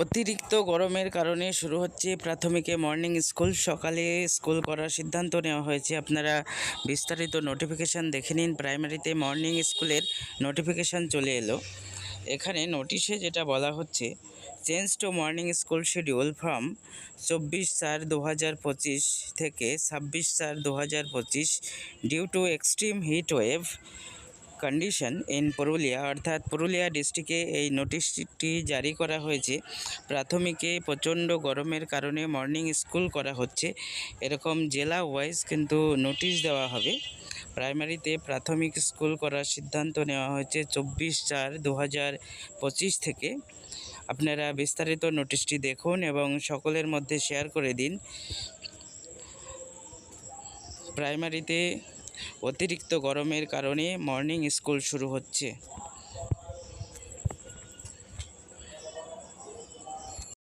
অতিরিক্ত গরমের কারণে শুরু হচ্ছে প্রাথমিকে মর্নিং স্কুল সকালে স্কুল করার সিদ্ধান্ত নেওয়া হয়েছে। আপনারা বিস্তারিত নোটিফিকেশান দেখে নিন। প্রাইমারিতে মর্নিং স্কুলের নোটিফিকেশান চলে এলো। এখানে নোটিশে যেটা বলা হচ্ছে change to morning school schedule from চব্বিশ চার দু পঁচিশ থেকে ছাব্বিশ চার দু পঁচিশ due to extreme heat wave condition in Purulia অর্থাৎ পুরুলিয়া ডিস্ট্রিক্টে এই নোটিশটি জারি করা হয়েছে। প্রাথমিকে প্রচণ্ড গরমের কারণে মর্নিং স্কুল করা হচ্ছে। এরকম জেলা ওয়াইজ কিন্তু নোটিশ দেওয়া হবে। প্রাইমারিতে প্রাথমিক স্কুল করার সিদ্ধান্ত নেওয়া হয়েছে চব্বিশ চার দু থেকে। আপনারা বিস্তারিত নোটিশটি দেখুন এবং সকলের মধ্যে শেয়ার করে দিন। প্রাইমারিতে অতিরিক্ত গরমের কারণে মর্নিং স্কুল শুরু হচ্ছে।